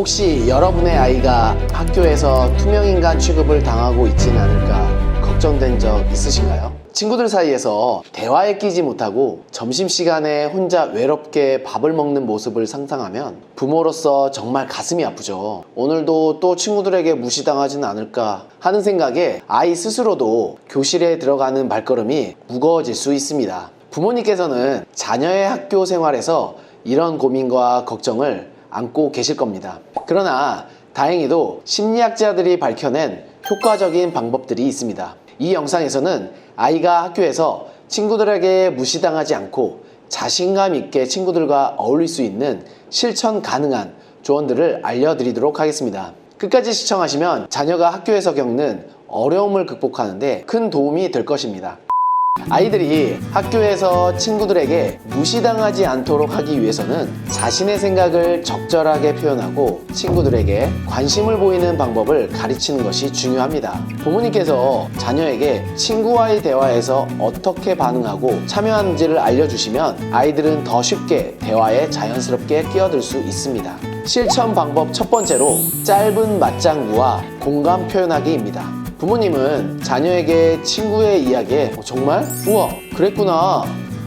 혹시 여러분의 아이가 학교에서 투명인간 취급을 당하고 있지는 않을까 걱정된 적 있으신가요? 친구들 사이에서 대화에 끼지 못하고 점심시간에 혼자 외롭게 밥을 먹는 모습을 상상하면 부모로서 정말 가슴이 아프죠. 오늘도 또 친구들에게 무시당하지는 않을까 하는 생각에 아이 스스로도 교실에 들어가는 발걸음이 무거워질 수 있습니다. 부모님께서는 자녀의 학교 생활에서 이런 고민과 걱정을 안고 계실 겁니다. 그러나 다행히도 심리학자들이 밝혀낸 효과적인 방법들이 있습니다. 이 영상에서는 아이가 학교에서 친구들에게 무시당하지 않고 자신감 있게 친구들과 어울릴 수 있는 실천 가능한 조언들을 알려드리도록 하겠습니다. 끝까지 시청하시면 자녀가 학교에서 겪는 어려움을 극복하는데 큰 도움이 될 것입니다. 아이들이 학교에서 친구들에게 무시당하지 않도록 하기 위해서는 자신의 생각을 적절하게 표현하고 친구들에게 관심을 보이는 방법을 가르치는 것이 중요합니다. 부모님께서 자녀에게 친구와의 대화에서 어떻게 반응하고 참여하는지를 알려주시면 아이들은 더 쉽게 대화에 자연스럽게 끼어들 수 있습니다. 실천 방법 첫 번째로 짧은 맞장구와 공감 표현하기입니다. 부모님은 자녀에게 친구의 이야기에 어, 정말? 우와, 그랬구나.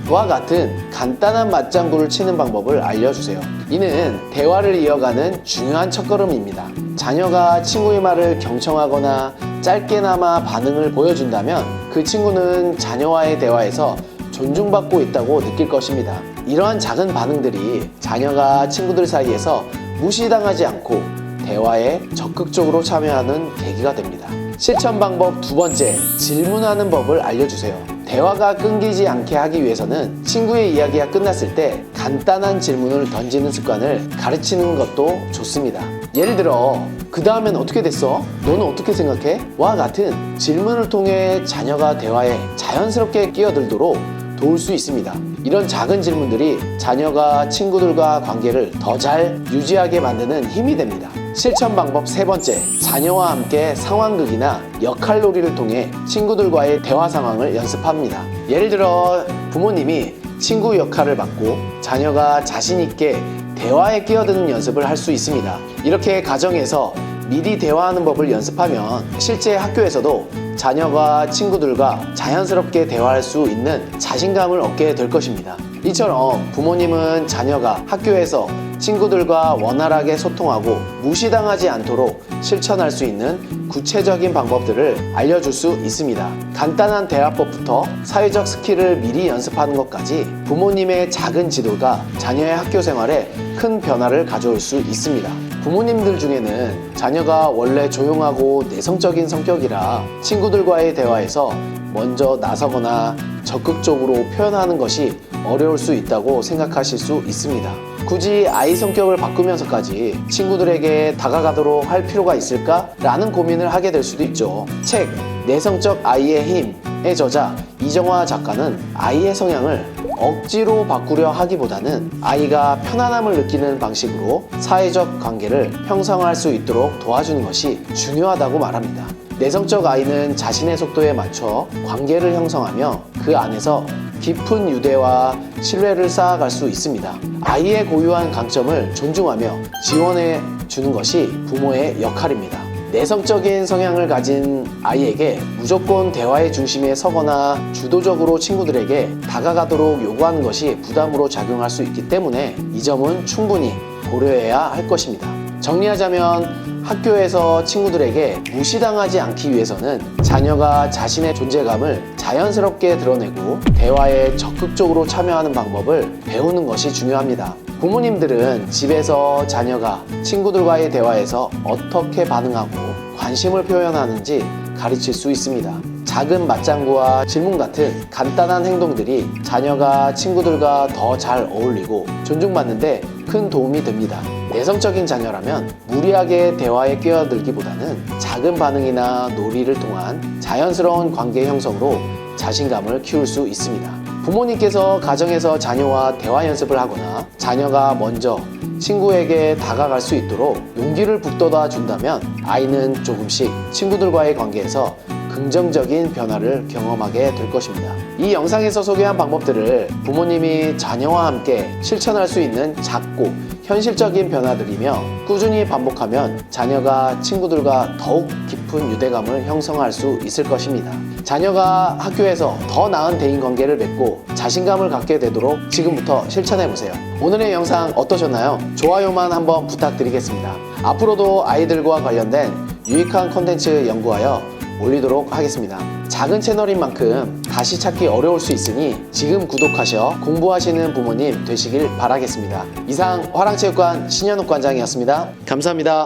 와 같은 간단한 맞장구를 치는 방법을 알려주세요. 이는 대화를 이어가는 중요한 첫걸음입니다. 자녀가 친구의 말을 경청하거나 짧게나마 반응을 보여준다면 그 친구는 자녀와의 대화에서 존중받고 있다고 느낄 것입니다. 이러한 작은 반응들이 자녀가 친구들 사이에서 무시당하지 않고 대화에 적극적으로 참여하는 계기가 됩니다. 실천 방법 두 번째, 질문하는 법을 알려주세요. 대화가 끊기지 않게 하기 위해서는 친구의 이야기가 끝났을 때 간단한 질문을 던지는 습관을 가르치는 것도 좋습니다. 예를 들어, 그 다음엔 어떻게 됐어? 너는 어떻게 생각해? 와 같은 질문을 통해 자녀가 대화에 자연스럽게 끼어들도록 도울 수 있습니다. 이런 작은 질문들이 자녀가 친구들과 관계를 더 잘 유지하게 만드는 힘이 됩니다. 실천 방법 세 번째, 자녀와 함께 상황극이나 역할놀이를 통해 친구들과의 대화 상황을 연습합니다. 예를 들어 부모님이 친구 역할을 맡고 자녀가 자신있게 대화에 끼어드는 연습을 할 수 있습니다. 이렇게 가정에서 미리 대화하는 법을 연습하면 실제 학교에서도 자녀가 친구들과 자연스럽게 대화할 수 있는 자신감을 얻게 될 것입니다. 이처럼 부모님은 자녀가 학교에서 친구들과 원활하게 소통하고 무시당하지 않도록 실천할 수 있는 구체적인 방법들을 알려줄 수 있습니다. 간단한 대화법부터 사회적 스킬을 미리 연습하는 것까지 부모님의 작은 지도가 자녀의 학교 생활에 큰 변화를 가져올 수 있습니다. 부모님들 중에는 자녀가 원래 조용하고 내성적인 성격이라 친구들과의 대화에서 먼저 나서거나 적극적으로 표현하는 것이 어려울 수 있다고 생각하실 수 있습니다. 굳이 아이 성격을 바꾸면서까지 친구들에게 다가가도록 할 필요가 있을까? 라는 고민을 하게 될 수도 있죠. 책 내성적 아이의 힘의 저자 이정화 작가는 아이의 성향을 억지로 바꾸려 하기보다는 아이가 편안함을 느끼는 방식으로 사회적 관계를 형성할 수 있도록 도와주는 것이 중요하다고 말합니다. 내성적 아이는 자신의 속도에 맞춰 관계를 형성하며 그 안에서 깊은 유대와 신뢰를 쌓아갈 수 있습니다. 아이의 고유한 강점을 존중하며 지원해 주는 것이 부모의 역할입니다. 내성적인 성향을 가진 아이에게 무조건 대화의 중심에 서거나 주도적으로 친구들에게 다가가도록 요구하는 것이 부담으로 작용할 수 있기 때문에 이 점은 충분히 고려해야 할 것입니다. 정리하자면 학교에서 친구들에게 무시당하지 않기 위해서는 자녀가 자신의 존재감을 자연스럽게 드러내고 대화에 적극적으로 참여하는 방법을 배우는 것이 중요합니다. 부모님들은 집에서 자녀가 친구들과의 대화에서 어떻게 반응하고 관심을 표현하는지 가르칠 수 있습니다. 작은 맞장구와 질문 같은 간단한 행동들이 자녀가 친구들과 더 잘 어울리고 존중받는데 큰 도움이 됩니다. 내성적인 자녀라면 무리하게 대화에 끼어들기보다는 작은 반응이나 놀이를 통한 자연스러운 관계 형성으로 자신감을 키울 수 있습니다. 부모님께서 가정에서 자녀와 대화 연습을 하거나 자녀가 먼저 친구에게 다가갈 수 있도록 용기를 북돋아 준다면 아이는 조금씩 친구들과의 관계에서 긍정적인 변화를 경험하게 될 것입니다. 이 영상에서 소개한 방법들을 부모님이 자녀와 함께 실천할 수 있는 작고 현실적인 변화들이며 꾸준히 반복하면 자녀가 친구들과 더욱 깊은 유대감을 형성할 수 있을 것입니다. 자녀가 학교에서 더 나은 대인 관계를 맺고 자신감을 갖게 되도록 지금부터 실천해 보세요. 오늘의 영상 어떠셨나요? 좋아요만 한번 부탁드리겠습니다. 앞으로도 아이들과 관련된 유익한 컨텐츠 연구하여 올리도록 하겠습니다. 작은 채널인 만큼 다시 찾기 어려울 수 있으니 지금 구독하셔 공부하시는 부모님 되시길 바라겠습니다. 이상 화랑체육관 신현욱 관장이었습니다. 감사합니다.